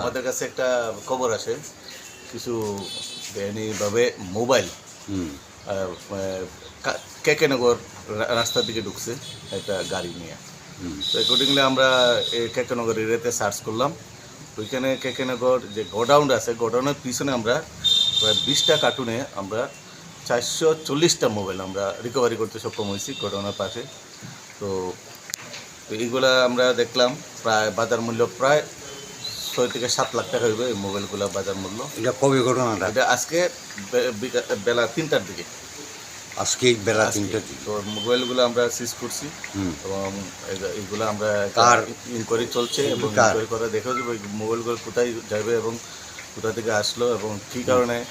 আমাদের কাছে একটা খবর আসে কিছু বেআইনিভাবে মোবাইল কেকেনগর রাস্তার দিকে ঢুকছে একটা গাড়ি নিয়ে। তো অ্যাকর্ডিংলি আমরা এই কেকেনগর এরিয়াতে সার্চ করলাম। ওইখানে কেকেনগর যে গোডাউন আছে গোডাউনের পিছনে আমরা প্রায় বিশটা কার্টুনে আমরা চারশো চল্লিশটা মোবাইল আমরা রিকভারি করতে সক্ষম হয়েছি গোডাউনের পাশে। তো তো এইগুলা আমরা দেখলাম প্রায় বাজার মূল্য প্রায় ছয় থেকে সাত লাখ টাকা হইবে এই মোবাইলগুলো বাজার মূল্য। এটা কবে ঘটনাটা? এটা আজকে বেলা তিনটার দিকে। আজকে বেলা আজকে। তিনটা তো মোবাইলগুলো আমরা সিজ করছি এবং এগ- এগুলো আমরা কার? ইনকোয়ারি চলছে এবং? ইনকোয়ারি করে দেখা যাবে মোবাইলগুলো কোথায় যাবে এবং কোথা থেকে আসলো এবং কী কারণে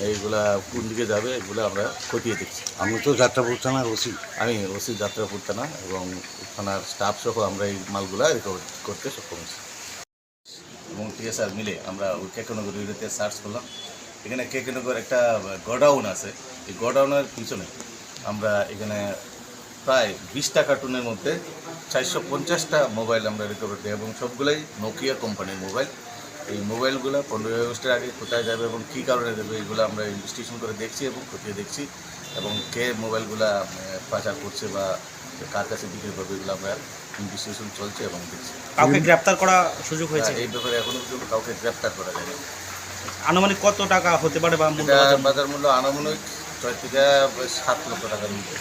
এইগুলা কোন দিকে যাবে এগুলো আমরা খতিয়ে দেখছি। আমি তো যাত্রাপুর থানার ওসি। আমি ওসি যাত্রাপুর থানা এবং থানার স্টাফ সহ আমরা এই মালগুলা রিকভার করতে সক্ষম হয়েছি। এবং টিএসআর মিলে আমরা ওই কেকনগর এরিয়াতে সার্চ করলাম। এখানে কেকনগর একটা গডাউন আছে। এই গডাউনের পিছনে আমরা এখানে প্রায় বিশটা কার্টুনের মধ্যে চারশো পঞ্চাশটা মোবাইল আমরা রিকভার দিই এবং সবগুলোই নোকিয়া কোম্পানির মোবাইল এই মোবাইলগুলো পনেরোই আগস্টের আগে কোথায় যাবে এবং কী কারণে যাবে এগুলো আমরা ইনভেস্টিগেশন করে দেখছি এবং খতিয়ে দেখছি এবং কে মোবাইলগুলো পাচার করছে বা কার কাছে বিক্রি করবে এগুলো আমরা ইনভেস্টিগেশন চলছে এবং দেখছি। কাউকে গ্রেপ্তার করা সুযোগ হয়েছে? এই ব্যাপারে এখনও পর্যন্ত কাউকে গ্রেপ্তার করা যায়নি। আনুমানিক কত টাকা হতে পারে বা বাজার? বাজার মূল্য আনুমানিক ছয় থেকে সাত লক্ষ টাকার মধ্যে